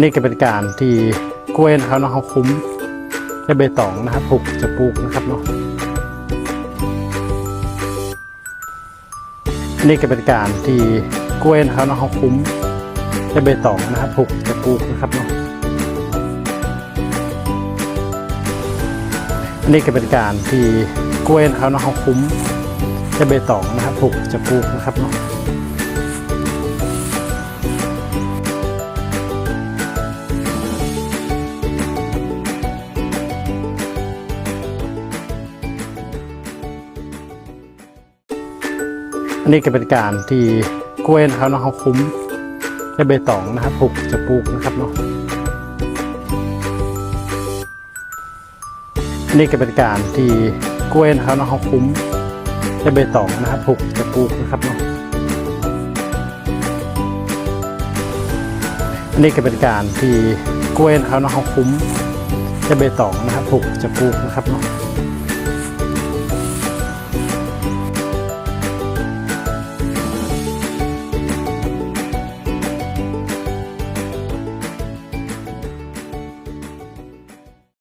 นนี้ก็เป็นการที่กล้วยนะครับเนาะเขาคุ้มด้วยใบตองนะครับผูกจะปลูกนะครับเนาะนนี้ก็เป็นการที่กล้วยนะครับเนาะเขาคุ้มด้วยใบตองนะครับผูกจะปลูกนะครับเนาะนนี้ก็เป็นการที่กล้วยนะครับเนาะเขาคุ้มด้วยใบตองนะครับผูกจะปลูกนะครับเนาะ อันนี้ก็เป็นการที่กล้วยนะครับเนาะเขาคุ้มด้วยใบตองนะครับผูกจะปลูกนะครับเนาะอันนี้ก็เป็นการที่กล้วยนะครับเนาะเขาคุ้มด้วยใบตองนะครับผูกจะปลูกนะครับเนาะอันนี้ก็เป็นการที่กล้วยนะครับเนาะเขาคุ้มด้วยใบตองนะครับผูกจะปลูกนะครับเนาะ